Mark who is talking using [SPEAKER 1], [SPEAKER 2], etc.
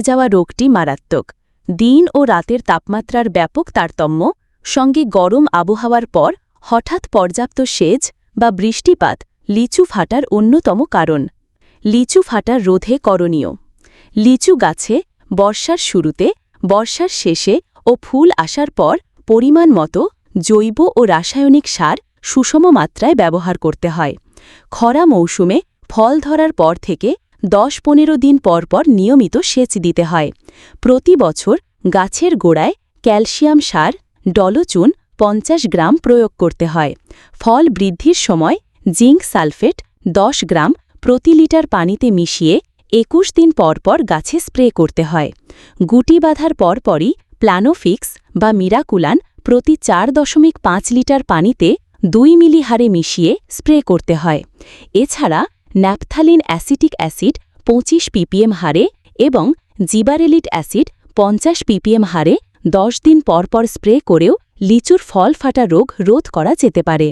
[SPEAKER 1] যাওয়া রোগটি মারাত্মক। দিন ও রাতের তাপমাত্রার ব্যাপক তারতম্য, সঙ্গে গরম আবহাওয়ার পর হঠাৎ পর্যাপ্ত সেচ বা বৃষ্টিপাত লিচু ফাটার অন্যতম কারণ। লিচু ফাটার রোধে করণীয়। লিচু গাছে বর্ষার শুরুতে, বর্ষার শেষে ও ফুল আসার পর পরিমাণ মতো জৈব ও রাসায়নিক সার সুষম মাত্রায় ব্যবহার করতে হয়। খরা মৌসুমে ফল ধরার পর থেকে দশ পনেরো দিন পর পর নিয়মিত সেচ দিতে হয়। প্রতি বছর গাছের গোড়ায় ক্যালসিয়াম সার, ডলচুন পঞ্চাশ গ্রাম প্রয়োগ করতে হয়। ফল বৃদ্ধির সময় জিঙ্ক সালফেট দশ গ্রাম প্রতি লিটার পানিতে মিশিয়ে একুশ দিন পর পর গাছে স্প্রে করতে হয়। গুটি বাঁধার পরপরই প্ল্যানোফিক্স বা মিরাকুলান প্রতি চার দশমিক পাঁচ লিটার পানিতে দুই মিলি হারে মিশিয়ে স্প্রে করতে হয়। এছাড়া ন্যাপথালিন অ্যাসিটিক অ্যাসিড পঁচিশ পিপিএম হারে এবং জিবারেলিট অ্যাসিড পঞ্চাশ পিপিএম হারে দশ দিন পর পর স্প্রে করেও লিচুর ফল ফাটা রোগ রোধ করা যেতে পারে।